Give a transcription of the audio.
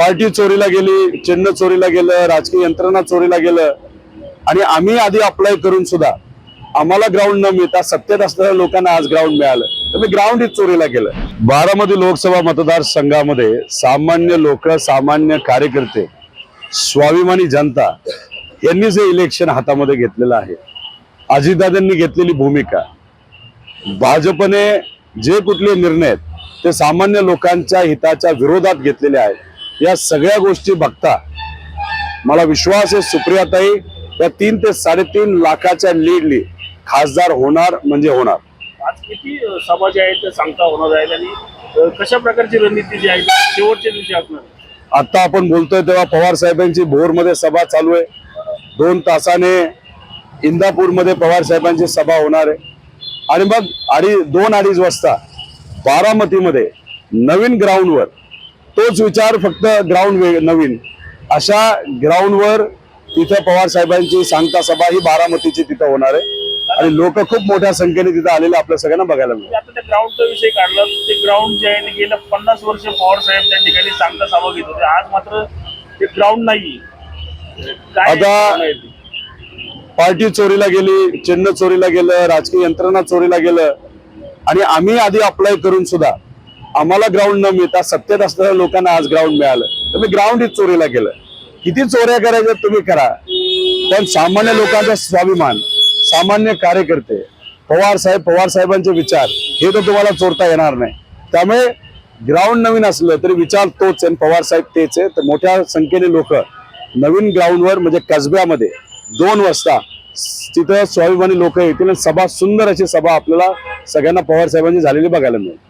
Party चोरीला गेली चिन्ह चोरीला गेलं राजकीय यंत्रणा चोरीला गेलं. आणि आम्ही आधी अप्लाय करून सुद्धा आम्हाला ग्राउंड न मिळता सत्तेत असलेल्या लोकांना आज ग्राउंड मिळालं. तर मी ग्राउंड ही चोरीला गेलं. बारामती लोकसभा मतदारसंघामध्ये सामान्य लोक सामान्य कार्यकर्ते स्वाभिमानी जनता यांनी जे इलेक्शन हातामध्ये घेतलेलं आहे अजितदादांनी घेतलेली भूमिका भाजपने जे कुठले निर्णय आहेत ते सामान्य लोकांच्या हिताच्या विरोधात घेतलेले आहेत या सगळ्या गोष्टी बघता मला विश्वास आहे सुप्रियाताई या तीन ते साडेतीन लाखाच्या लीडली खासदार होणार म्हणजे होणार. आज किती सभा ज्या आहेत त्या सांगता होणार आहेत आणि कशा प्रकारची रणनीती जी आहे शेवटच्या दिवशी असणार? आता आपण बोलतोय तेव्हा पवार साहेबांची भोरमध्ये सभा चालू आहे. दोन तासाने इंदापूरमध्ये पवार साहेबांची सभा होणार आहे. आणि मग अडी दोन अडीच वाजता बारामतीमध्ये नवीन ग्राउंडवर तोच विचार फक्त ग्राउंड नवीन. अशा ग्राउंडवर तिथं पवार साहेबांची सांगता सभा ही बारामतीची तिथं होणार आहे. आणि लोक खूप मोठ्या संख्येने तिथं आलेले आपल्या सगळ्यांना बघायला मिळेल. तुम्ही आता त्या ग्राउंडचा विषय काढला ते ग्राउंड जे आहे ते गेल्या पन्नास वर्ष पवार साहेब त्या ठिकाणी सांगता सभा घेत होते. आज मात्र ते ग्राउंड नाही आता-? पार्टी चोरीला गेली चिन्ह चोरीला गेलं राजकीय यंत्रणा चोरीला गेलं आणि आम्ही आधी अप्लाय करून सुद्धा आम्हाला ग्राउंड न मिळता सत्तेत असलेल्या लोकांना आज ग्राउंड मिळालं. तर मी ग्राउंड हिच चोरीला गेलं. किती चोऱ्या करायच्या तुम्ही करा. पण सामान्य लोकांचा स्वाभिमान सामान्य कार्यकर्ते पवार साहेब पवार साहेबांचे विचार हे तर तुम्हाला चोरता येणार नाही. त्यामुळे ग्राउंड नवीन असलं तरी विचार तोच आहे. आणि पवार साहेब तेच आहे. तर मोठ्या संख्येने लोक नवीन ग्राउंडवर म्हणजे कसब्यामध्ये दोन वाजता तिथं स्वाभिमानी लोक येतील आणि सभा सुंदर अशी सभा आपल्याला सगळ्यांना पवार साहेबांची झालेली बघायला मिळेल.